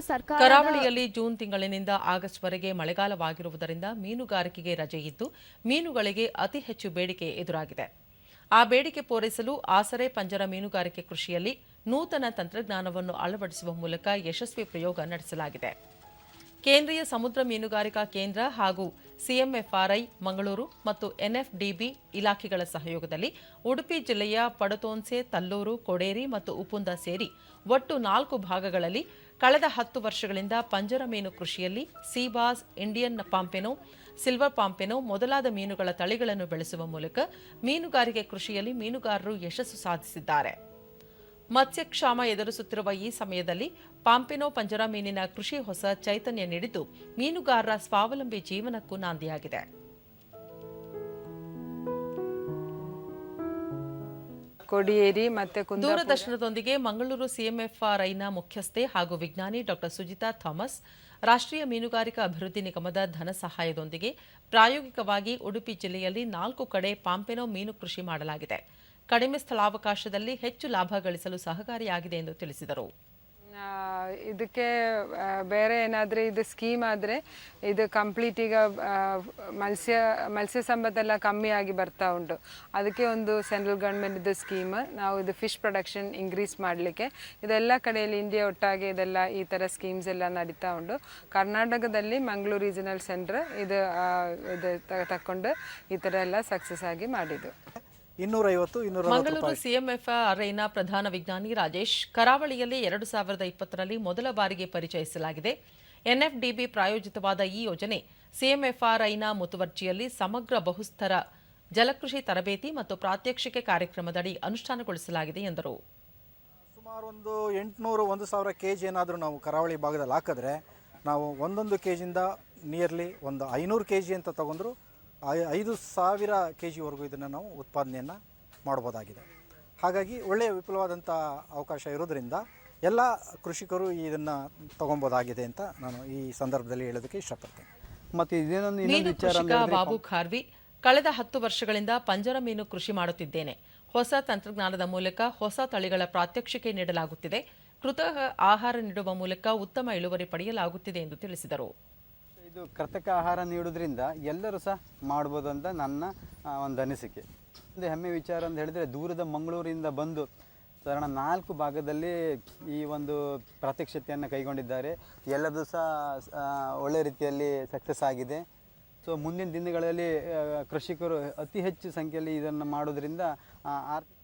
ಸರ್ಕಾರ ಕರಾವಳಿಯಲ್ಲಿ ಜೂನ್ ತಿಂಗಳಿನಿಂದ ಆಗಸ್ಟ್ ವರೆಗೆ ಮಳೆಗಾಲವಾಗಿರುವುದರಿಂದ ಮೀನುಗಾರಿಕೆಗೆ ರಜೆ ಇದ್ದು, ಮೀನುಗಳಿಗೆ ಅತಿ ಹೆಚ್ಚು ಬೇಡಿಕೆ ಎದುರಾಗಿದೆ. ಆ ಬೇಡಿಕೆ ಪೂರೈಸಲು ಆಸರೆ ಪಂಜರ ಮೀನುಗಾರಿಕೆ ಕೃಷಿಯಲ್ಲಿ ನೂತನ ತಂತ್ರಜ್ಞಾನವನ್ನು ಅಳವಡಿಸುವ ಮೂಲಕ ಯಶಸ್ವಿ ಪ್ರಯೋಗ ನಡೆಸಲಾಗಿದೆ. ಕೇಂದ್ರೀಯ ಸಮುದ್ರ ಮೀನುಗಾರಿಕಾ ಕೇಂದ್ರ ಹಾಗೂ ಸಿಎಂಎಫ್ಆರ್ಐ, ಮಂಗಳೂರು ಮತ್ತು ಎನ್ಎಫ್ಡಿಬಿ ಇಲಾಖೆಗಳ ಸಹಯೋಗದಲ್ಲಿ ಉಡುಪಿ ಜಿಲ್ಲೆಯ ಪಡತೋನ್ಸೆ, ತಲ್ಲೂರು, ಕೊಡೇರಿ ಮತ್ತು ಉಪುಂದ ಸೇರಿ ಒಟ್ಟು ನಾಲ್ಕು ಭಾಗಗಳಲ್ಲಿ ಕಳೆದ ಹತ್ತು ವರ್ಷಗಳಿಂದ ಪಂಜರ ಮೀನು ಕೃಷಿಯಲ್ಲಿ ಸೀಬಾಸ್ ಇಂಡಿಯನ್ ಪಾಂಪೆನೋ, ಸಿಲ್ವರ್ ಪಾಂಪೆನೋ ಮೊದಲಾದ ಮೀನುಗಳ ತಳಿಗಳನ್ನು ಬೆಳೆಸುವ ಮೂಲಕ ಮೀನುಗಾರಿಕೆ ಕೃಷಿಯಲ್ಲಿ ಮೀನುಗಾರರು ಯಶಸ್ಸು ಸಾಧಿಸಿದ್ದಾರೆ. ಮತ್ಸ್ಯಕ್ಷಾಮ ಎದುರಿಸುತ್ತಿರುವ ಈ ಸಮಯದಲ್ಲಿ ಪಾಂಪೆನೋ ಪಂಜರ ಮೀನಿನ ಕೃಷಿ ಹೊಸ ಚೈತನ್ಯ ನೀಡಿದ್ದು ಮೀನುಗಾರರ ಸ್ವಾವಲಂಬಿ ಜೀವನಕ್ಕೂ ನಾಂದಿಯಾಗಿದೆ. ಕೊಡಿಯೇರಿ ಮತ್ತೆ ದೂರದರ್ಶನದೊಂದಿಗೆ ಮಂಗಳೂರು ಸಿಎಂಎಫ್ಆರ್ಐನ ಮುಖ್ಯಸ್ಥೆ ಹಾಗೂ ವಿಜ್ಞಾನಿ ಡಾಕ್ಟರ್ ಸುಜಿತಾ ಥಾಮಸ್ ರಾಷ್ಟ್ರೀಯ ಮೀನುಗಾರಿಕಾ ಅಭಿವೃದ್ಧಿ ನಿಗಮದ ಧನ ಸಹಾಯದೊಂದಿಗೆ ಪ್ರಾಯೋಗಿಕವಾಗಿ ಉಡುಪಿ ಜಿಲ್ಲೆಯಲ್ಲಿ ನಾಲ್ಕು ಕಡೆ ಪಾಂಪೆನೋ ಮೀನು ಕೃಷಿ ಮಾಡಲಾಗಿದೆ. ಕಡಿಮೆ ಸ್ಥಳಾವಕಾಶದಲ್ಲಿ ಹೆಚ್ಚು ಲಾಭ ಗಳಿಸಲು ಸಹಕಾರಿಯಾಗಿದೆ ಎಂದು ತಿಳಿಸಿದರು. ಇದಕ್ಕೆ ಬೇರೆ ಏನಾದರೆ ಇದು ಸ್ಕೀಮ್ ಆದರೆ ಇದು ಕಂಪ್ಲೀಟ್ ಈಗ ಮತ್ಸ್ಯ ಮತ್ಸ್ಯ ಸಂಪತ್ತೆಲ್ಲ ಕಮ್ಮಿ ಆಗಿ ಬರ್ತಾ ಉಂಟು. ಅದಕ್ಕೆ ಒಂದು ಸೆಂಟ್ರಲ್ ಗೌರ್ಮೆಂಟ್ ಇದು ಸ್ಕೀಮ್ ನಾವು ಇದು ಫಿಶ್ ಪ್ರೊಡಕ್ಷನ್ ಇನ್ಕ್ರೀಸ್ ಮಾಡಲಿಕ್ಕೆ. ಇದೆಲ್ಲ ಕಡೆಯಲ್ಲಿ ಇಂಡಿಯಾ ಒಟ್ಟಾಗಿ ಇದೆಲ್ಲ ಈ ಥರ ಸ್ಕೀಮ್ಸ್ ಎಲ್ಲ ನಡೀತಾ ಉಂಟು. ಕರ್ನಾಟಕದಲ್ಲಿ ಮಂಗಳೂರು ರೀಜನಲ್ ಸೆಂಟ್ರ್ ಇದು ಇದು ತಗೊಂಡು ಈ ಥರ ಎಲ್ಲ ಸಕ್ಸಸ್ ಆಗಿ ಮಾಡಿದ್ದು. ಇನ್ನೂರೈವತ್ತು ಇನ್ನೂರ ಮಂಗಳೂರು ಸಿಎಂಎಫ್ಆರ್ಐನ ಪ್ರಧಾನ ವಿಜ್ಞಾನಿ ರಾಜೇಶ್ ಕರಾವಳಿಯಲ್ಲಿ ಎರಡು ಸಾವಿರದ ಇಪ್ಪತ್ತರಲ್ಲಿ ಮೊದಲ ಬಾರಿಗೆ ಪರಿಚಯಿಸಲಾಗಿದೆ. ಎನ್ಎಫ್ಡಿಬಿ ಪ್ರಾಯೋಜಿತವಾದ ಈ ಯೋಜನೆ ಸಿಎಂಎಫ್ಆರ್ಐನ ಮುತುವರ್ಜಿಯಲ್ಲಿ ಸಮಗ್ರ ಬಹುಸ್ತರ ಜಲಕೃಷಿ ತರಬೇತಿ ಮತ್ತು ಪ್ರಾತ್ಯಕ್ಷಿಕೆ ಕಾರ್ಯಕ್ರಮದಡಿ ಅನುಷ್ಠಾನಗೊಳಿಸಲಾಗಿದೆ ಎಂದರು. ಸುಮಾರು ಒಂದು ಎಂಟುನೂರು ಒಂದು ಸಾವಿರ ಕೆ ಜಿ ಏನಾದರೂ ನಾವು ಕರಾವಳಿ ಭಾಗದಲ್ಲಿ ಹಾಕಿದ್ರೆ ನಾವು ಒಂದೊಂದು ಕೆ ಜಿಯಿಂದ ನಿಯರ್ಲಿ ಒಂದು ಐನೂರು ಕೆ ಜಿ ಅಂತ ತಗೊಂಡ್ರು ಐದು ಸಾವಿರ ಕೆ ಜಿವರೆಗೂ ಇದನ್ನು ನಾವು ಉತ್ಪಾದನೆಯನ್ನು ಮಾಡ್ಬೋದಾಗಿದೆ. ಹಾಗಾಗಿ ಒಳ್ಳೆಯ ವಿಪುಲವಾದಂಥ ಅವಕಾಶ ಇರೋದರಿಂದ ಎಲ್ಲ ಕೃಷಿಕರು ಇದನ್ನು ತಗೊಂಬೋದಾಗಿದೆ ಅಂತ ನಾನು ಈ ಸಂದರ್ಭದಲ್ಲಿ ಹೇಳೋದಕ್ಕೆ ಇಷ್ಟಪಡ್ತೇನೆ. ಮತ್ತೆ ಇದೇನೊಂದು ಇನ್ನೊಂದು ವಿಚಾರ ಬಾಬು ಖಾರ್ವಿ ಕಳೆದ ಹತ್ತು ವರ್ಷಗಳಿಂದ ಪಂಜರ ಮೀನು ಕೃಷಿ ಮಾಡುತ್ತಿದ್ದೇನೆ. ಹೊಸ ತಂತ್ರಜ್ಞಾನದ ಮೂಲಕ ಹೊಸ ತಳಿಗಳ ಪ್ರಾತ್ಯಕ್ಷಿಕೆ ನೀಡಲಾಗುತ್ತಿದೆ. ಕೃತಕ ಆಹಾರ ನೀಡುವ ಮೂಲಕ ಉತ್ತಮ ಇಳುವರಿ ಪಡೆಯಲಾಗುತ್ತಿದೆ ಎಂದು ತಿಳಿಸಿದರು. ಇದು ಕೃತಕ ಆಹಾರ ನೀಡೋದ್ರಿಂದ ಎಲ್ಲರೂ ಸಹ ಮಾಡ್ಬೋದು ಅಂತ ನನ್ನ ಒಂದು ಅನಿಸಿಕೆ. ಒಂದು ಹೆಮ್ಮೆ ವಿಚಾರ ಅಂತ ಹೇಳಿದರೆ ದೂರದ ಮಂಗಳೂರಿಂದ ಬಂದು ಸಾಧಾರಣ ನಾಲ್ಕು ಭಾಗದಲ್ಲಿ ಈ ಒಂದು ಪ್ರಾತ್ಯಕ್ಷತೆಯನ್ನು ಕೈಗೊಂಡಿದ್ದಾರೆ. ಎಲ್ಲದೂ ಸಹ ಒಳ್ಳೆ ರೀತಿಯಲ್ಲಿ ಸಕ್ಸಸ್ ಆಗಿದೆ. ಸೊ ಮುಂದಿನ ದಿನಗಳಲ್ಲಿ ಕೃಷಿಕರು ಅತಿ ಹೆಚ್ಚು ಸಂಖ್ಯೆಯಲ್ಲಿ ಇದನ್ನು ಮಾಡೋದ್ರಿಂದ ಆರ್ಥಿಕ